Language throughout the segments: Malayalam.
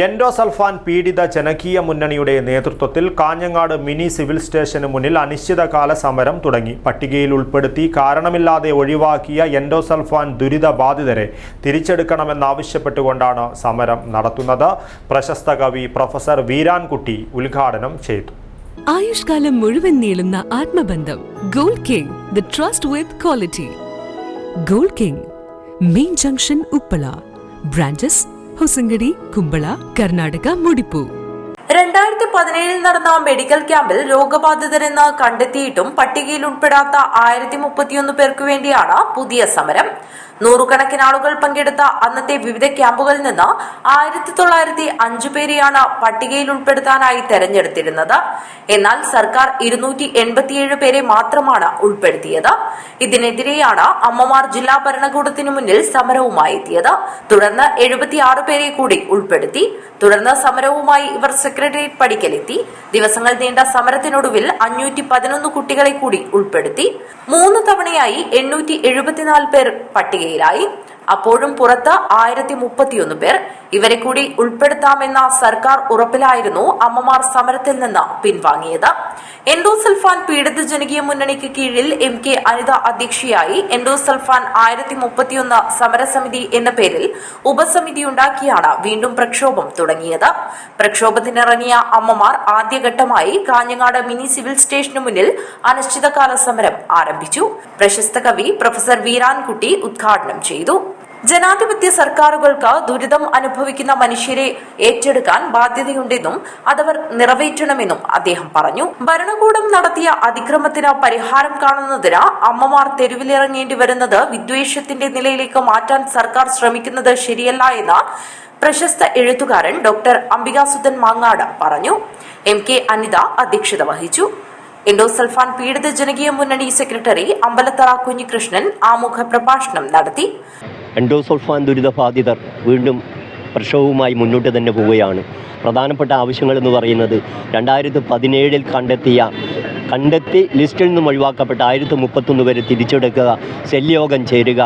എൻഡോസൾഫാൻ പീഡിത ജനകീയ മുന്നണിയുടെ നേതൃത്വത്തിൽ കാഞ്ഞങ്ങാട് മിനി സിവിൽ സ്റ്റേഷന് മുന്നിൽ അനിശ്ചിതകാല സമരം തുടങ്ങി. പട്ടികയിൽ ഉൾപ്പെടുത്തി കാരണമില്ലാതെ ഒഴിവാക്കിയ എൻഡോസൾഫാൻ ദുരിത ബാധിതരെ തിരിച്ചെടുക്കണമെന്നാവശ്യപ്പെട്ടുകൊണ്ടാണ് സമരം നടത്തുന്നത്. പ്രശസ്ത കവി പ്രൊഫസർ വീരാൻകുട്ടി ഉദ്ഘാടനം ചെയ്തു. ആയുഷ്കാലം മുഴുവൻ നീളുന്ന ആത്മബന്ധം. Gold King trust with quality. Gold King main junction Uppala. Branches Hosangadi Kumbla Karnataka മുടിപ്പു. രണ്ടായിരത്തി പതിനേഴിൽ നടന്ന മെഡിക്കൽ ക്യാമ്പിൽ രോഗബാധിതരെന്ന് കണ്ടെത്തിയിട്ടും പട്ടികയിൽ ഉൾപ്പെടാത്ത ആയിരത്തി മുപ്പത്തിയൊന്ന് പേർക്ക് വേണ്ടിയാണ് പുതിയ സമരം. നൂറുകണക്കിന് ആളുകൾ പങ്കെടുത്ത അന്നത്തെ വിവിധ ക്യാമ്പുകളിൽ നിന്ന് ആയിരത്തി തൊള്ളായിരത്തി അഞ്ചു പേരെയാണ് പട്ടികയിൽ ഉൾപ്പെടുത്താനായി തെരഞ്ഞെടുത്തിരുന്നത്. എന്നാൽ സർക്കാർ ഇരുന്നൂറ്റി എൺപത്തിയേഴ് പേരെ മാത്രമാണ് ഉൾപ്പെടുത്തിയത്. ഇതിനെതിരെയാണ് അമ്മമാർ ജില്ലാ ഭരണകൂടത്തിനു മുന്നിൽ സമരവുമായി എത്തിയത്. തുടർന്ന് എഴുപത്തിയാറ് പേരെ കൂടി ഉൾപ്പെടുത്തി. തുടർന്ന് സമരവുമായി ഇവർ സെക്രട്ടേറിയറ്റ് പടിക്കലെത്തി. ദിവസങ്ങൾ നീണ്ട സമരത്തിനൊടുവിൽ അഞ്ഞൂറ്റി പതിനൊന്ന് കുട്ടികളെ കൂടി ഉൾപ്പെടുത്തി. മൂന്ന് തവണയായി എണ്ണൂറ്റി എഴുപത്തിനാല് പേർ salir ahí. അപ്പോഴും പുറത്ത് ആയിരത്തി മുപ്പത്തിയൊന്ന് പേർ ഇവരെ കൂടി ഉൾപ്പെടുത്താമെന്ന സർക്കാർ ഉറപ്പിലായിരുന്നു അമ്മമാർ സമരത്തിൽ നിന്ന് പിൻവാങ്ങിയത്. എൻഡോസൽഫാൻ പീഡിത ജനകീയ മുന്നണിക്ക് കീഴിൽ എം കെ അനിത അധ്യക്ഷയായി എൻഡോസൽഫാൻ ആയിരത്തി മുപ്പത്തിയൊന്ന് സമരസമിതി എന്ന പേരിൽ ഉപസമിതി ഉണ്ടാക്കിയാണ് വീണ്ടും പ്രക്ഷോഭം തുടങ്ങിയത്. പ്രക്ഷോഭത്തിനിറങ്ങിയ അമ്മമാർ ആദ്യഘട്ടമായി കാഞ്ഞങ്ങാട് മിനി സിവിൽ സ്റ്റേഷനു മുന്നിൽ അനിശ്ചിതകാല സമരം ആരംഭിച്ചു. പ്രശസ്ത കവി പ്രൊഫസർ വീരാൻകുട്ടി ഉദ്ഘാടനം ചെയ്തു. ജനാധിപത്യ സർക്കാരുകൾക്ക് ദുരിതം അനുഭവിക്കുന്ന മനുഷ്യരെ ഏറ്റെടുക്കാൻ ബാധ്യതയുണ്ടെന്നും അതവർ നിറവേറ്റണമെന്നും അദ്ദേഹം പറഞ്ഞു. ഭരണകൂടം നടത്തിയ അതിക്രമത്തിന് പരിഹാരം കാണുന്നതിന് അമ്മമാർ തെരുവിലിറങ്ങേണ്ടി വരുന്നത് വിദ്വേഷത്തിന്റെ നിലയിലേക്ക് മാറ്റാൻ സർക്കാർ ശ്രമിക്കുന്നത് ശരിയല്ല എന്ന് പ്രശസ്ത എഴുത്തുകാരൻ ഡോക്ടർ അംബികാസുധൻ മാങ്ങാട് പറഞ്ഞു. എം കെ അനിത അധ്യക്ഷത വഹിച്ചു. എൻഡോസൾഫാൻ പീഡിത ജനകീയ മുന്നണി സെക്രട്ടറി അമ്പലത്തറ കുഞ്ഞികൃഷ്ണൻ ആമുഖ പ്രഭാഷണം നടത്തി. എൻഡോസൾഫാൻ ദുരിതബാധിതർ വീണ്ടും പ്രക്ഷോഭവുമായി മുന്നോട്ട് തന്നെ പോവുകയാണ്. പ്രധാനപ്പെട്ട ആവശ്യങ്ങൾ എന്ന് പറയുന്നത് രണ്ടായിരത്തി പതിനേഴിൽ കണ്ടെത്തിയ കണ്ടെത്തി ലിസ്റ്റിൽ നിന്നും ഒഴിവാക്കപ്പെട്ട ആയിരത്തി മുപ്പത്തൊന്ന് പേരെ തിരിച്ചെടുക്കുക സെല്യോഗം ചേരുക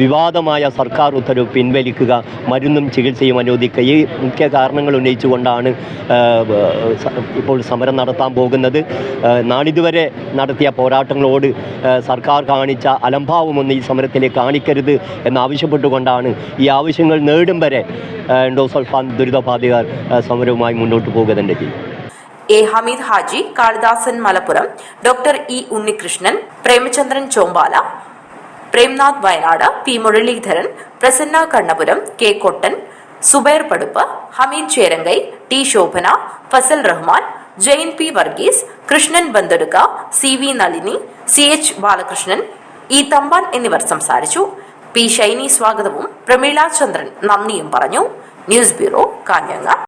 വിവാദമായ സർക്കാർ ഉത്തരവ് പിൻവലിക്കുക മരുന്നും ചികിത്സയും അനുവദിക്കുക ഈ മുഖ്യ കാരണങ്ങൾ ഉന്നയിച്ചുകൊണ്ടാണ് ഇപ്പോൾ സമരം നടത്താൻ പോകുന്നത്. നാളിതുവരെ നടത്തിയ പോരാട്ടങ്ങളോട് സർക്കാർ കാണിച്ച അലംഭാവമൊന്നും ഈ സമരത്തിലേക്ക് കാണിക്കരുത് എന്നാവശ്യപ്പെട്ടുകൊണ്ടാണ് ഈ ആവശ്യങ്ങൾ നേടും വരെ ആ, എൻഡോസൾഫാൻ ദുരിതബാധിതർ സമരവുമായി മുന്നോട്ട് പോകുക തന്നെ ചെയ്യും. A Hameed Haji Kalidasan Malappuram doctor E Unnikrishnan Premachandran Chombala Premnath Wayanad P Muraleedharan Prasanna Kannapuram K Kottan Zubair Paduppu Hameed Cherangai T Shobhana Fazal Rahman Jayan P Varghese Krishnan Bandaduka C V Nalini C H Balakrishnan E Thampan എന്നിവർ സംസാരിച്ചു. പി ഷൈനി സ്വാഗതവും പ്രമീള ചന്ദ്രൻ നന്ദിയും പറഞ്ഞു. News bureau കാഞ്ഞങ്ങ